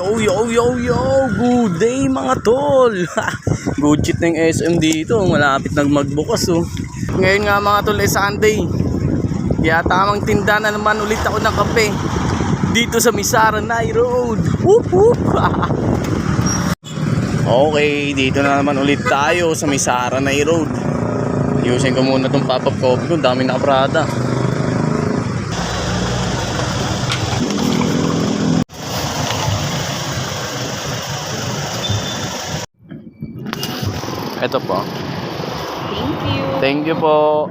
Yo, yo, yo, yo! Good day mga tol! Good shit ng SM dito. Malapit nag magbukas oh. Ngayon nga mga tol ay Sunday. Kaya tamang tinda na naman ulit ako ng kape. Dito sa Misara Night Road. Whoop, whoop. okay, dito na naman ulit tayo sa Misara Night Road. Ayusin ko muna tong pop-up coffee ko. Dami nakaprada. Ito po. Thank you. Thank you po.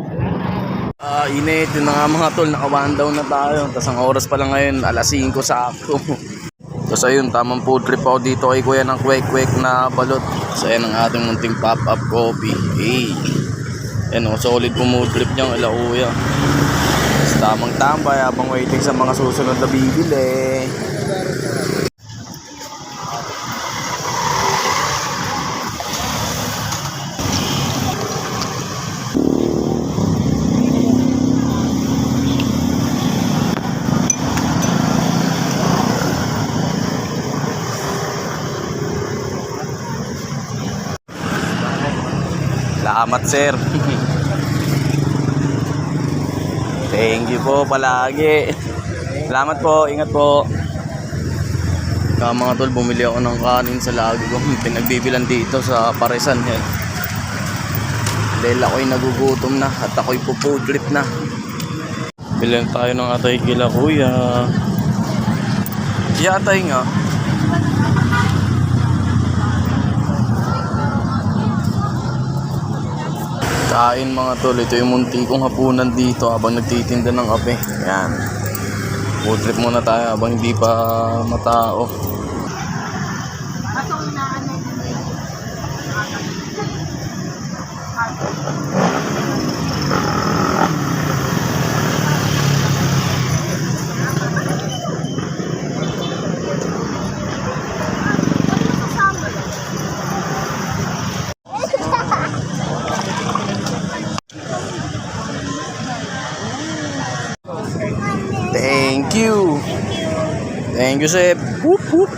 Ah, init. Yun na nga mga tol. Naka-one down na tayo. Tapos ang oras pa lang ngayon, alas 5 sakto. Tapos ayun, tamang food trip ako dito kay kuya ng kwek-kwek na balot. So ayan ang ating munting pop-up coffee. Hey. Yan o, solid po mood trip niyang ala kuya. Tapos tamang tambay habang waiting sa mga susunod na bibili. Salamat sir. Thank you po palagi. Salamat po, ingat po. Kaya mga tol, bumili ako ng kanin sa lagi ko. Pinagbibilan dito sa Parisan. Eh. Dahil ako'y nagugutom na at ako'y po-food na. Bilan tayo ng atay kila kuya. Yatay nga. Kain mga tol, ito yung munti kong hapunan dito habang nagtitinda ng kape. Yan. Food trip muna tayo habang hindi pa matao. Thank you. Thank you, Sep. Whoop, whoop.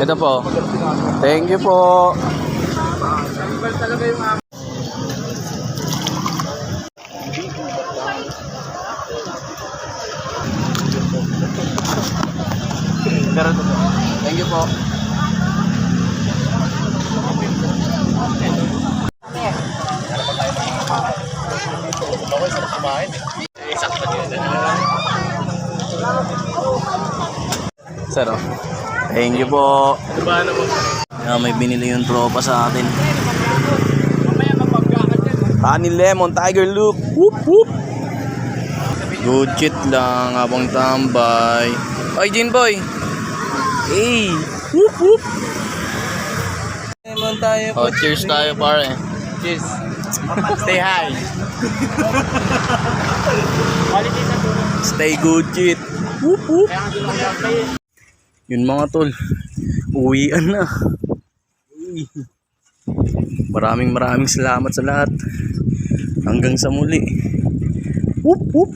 Ito po. Thank you po. Thank you po. Sir, oh. thank you po. Ah, may binili yung tropa sa atin. Honey lemon, tiger look. Whoop, whoop. Good shit lang habang tambay. Oy, Jin Boy. Hey. Whoop, whoop. Naman tayo. Oh, cheers tayo pare. Cheers. Stay high. Stay good shit. Whoop, whoop. Yun mga tol. Uwian na. Maraming maraming salamat sa lahat. Hanggang sa muli. Whoop, whoop.